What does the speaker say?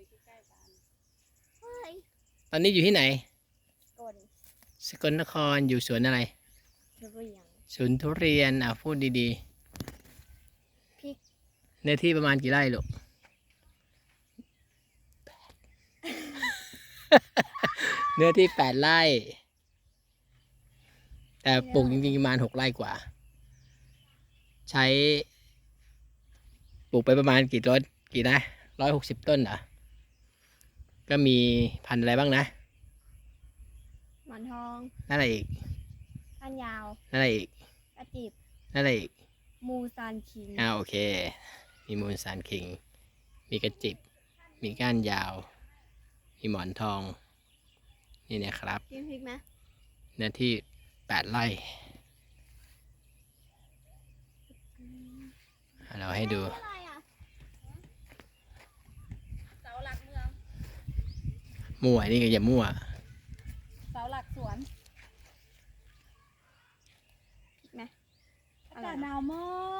นนั้นไปใกล้ๆบ้านเฮ้ยตอนนี้อยู่ที่ไหนกดสกลนครอยู่สวนอะไรทุเรียนสวนทุเรียนอะพูดดีพริกๆเนื้อที่ประมาณกี่ไร่ลูก เนื้อที่แปดไร่ แต่ปลูกจริงๆประมาณหกไร่กว่า ใช้ปลูกไปประมาณกี่ต้นกี่นะร้อยหกสิบต้นเหรอ ก็มีพันธุ์อะไรบ้างนะหมอนทองนั่นอะไรอีกก้านยาวนั่นอะไรอีกกระจิบนั่นอะไรอีกมูซานคิงอ่าโอเค มีมูลสารคิง มีกระจิบ มีก้านยาว มีหมอนทอง นี่นะครับกินพริกไหมเนื้อที่แปดไร่อะเราให้ดู อะไรอะ เสาหลักเมือง มั่วนี่ก็อย่ามั่ว เสาหลักสวนพริกไหมอากาศหนาวมาก